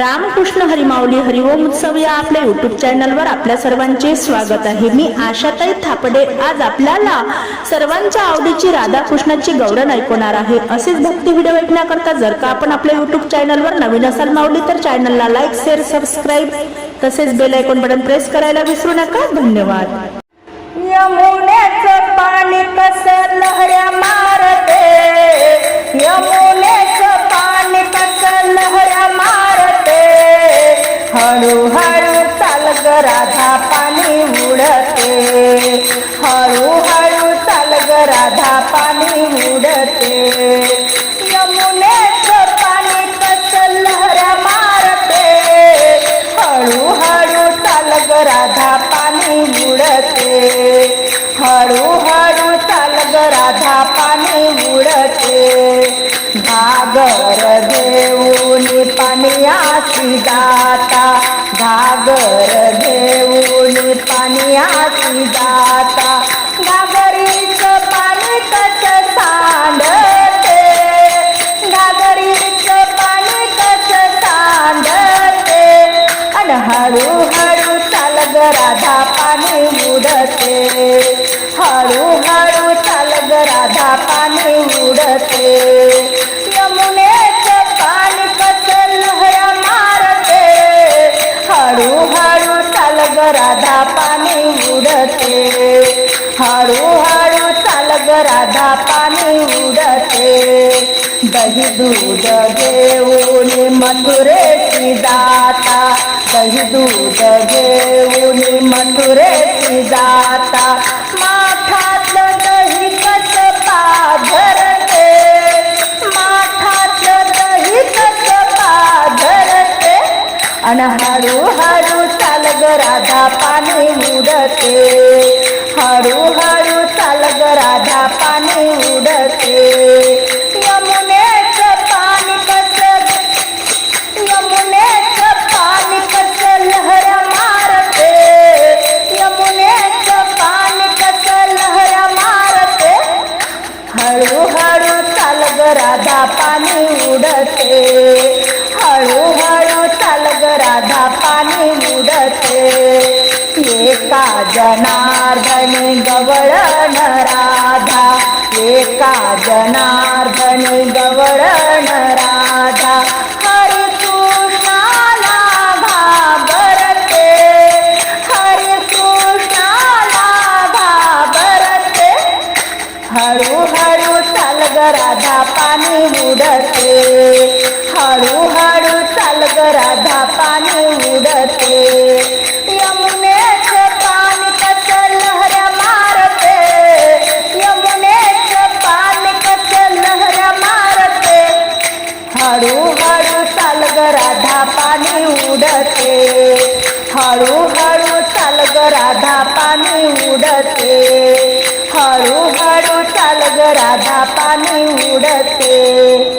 रामकृष्ण हरिमाऊली हरिओम उत्सव या आपल्या युट्यूब चॅनलवर आपल्या सर्वांचे स्वागत आहे. मी आशाताई थापडे. आज आपल्याला सर्वांच्या आवडीची राधाकृष्णाची गौरव ऐकवणार आहे. असेच भक्ती व्हिडिओ ऐकण्याकरता जर का आपण आपल्या युट्यूब चॅनलवर नवीन असाल माऊली तर चॅनलला लाईक शेअर सबस्क्राईब तसेच बेल ऐकून बटन प्रेस करायला विसरू नका. धन्यवाद. यमुनेचं पाणी कसं लहऱ्या मारते ग राधा पाणी उडते. हळूहळू चाल ग राधा पाणी उडते. यमुनेचं पाणी कसं लहऱ्या मारते. हळूहळू चाल ग राधा पाणी उडते. हळूहळू चाल ग राधा पाणी उडते. घागर देऊनी पाणी आशी जाता. घागर घेऊन आशी जाता घागरीच पाणी कस सांडते? घागरीच पाणी कस सांडते? आणि हळूहळू चाल ग राधा पाणी उडते. हळूहळू चाल ग राधा पाणी उडते. राधा पाणी उडते. हळूहळू चाल ग राधा पाणी उडते. दही दूध घेऊन मथुरेची जाता. दही दूध घेऊन मथुरेची जाता. माठातलं दही कस पाझरते? माठातलं दही कस पाझरते? आणि हळूहळू राधा पाणी उडते. हळूहळू चाल ग राधा पाणी उडते. यमुनेचं पाणी कसं यमुनेचं पाणी कसं लहरा मारते. यमुनेचं पाणी कसं लहरा मारते. हळूहळू चाल ग राधा पाणी उडते. हळूहळू चाल ग राधा पाणी उडते एका जनार्दनी गवळण राधा एका जनार्दनी गवळण राधा हरी कृष्णाला घाबरते. हरी कृष्णाला घाबरते. हळूहळू चाल ग राधा पाणी उडते. हळूहळू चाल ग राधा पाणी उडते. राधा पाणी उडते. हळूहळू चाल ग राधा पाणी उडते. हळूहळू चाल ग राधा पाणी उडते.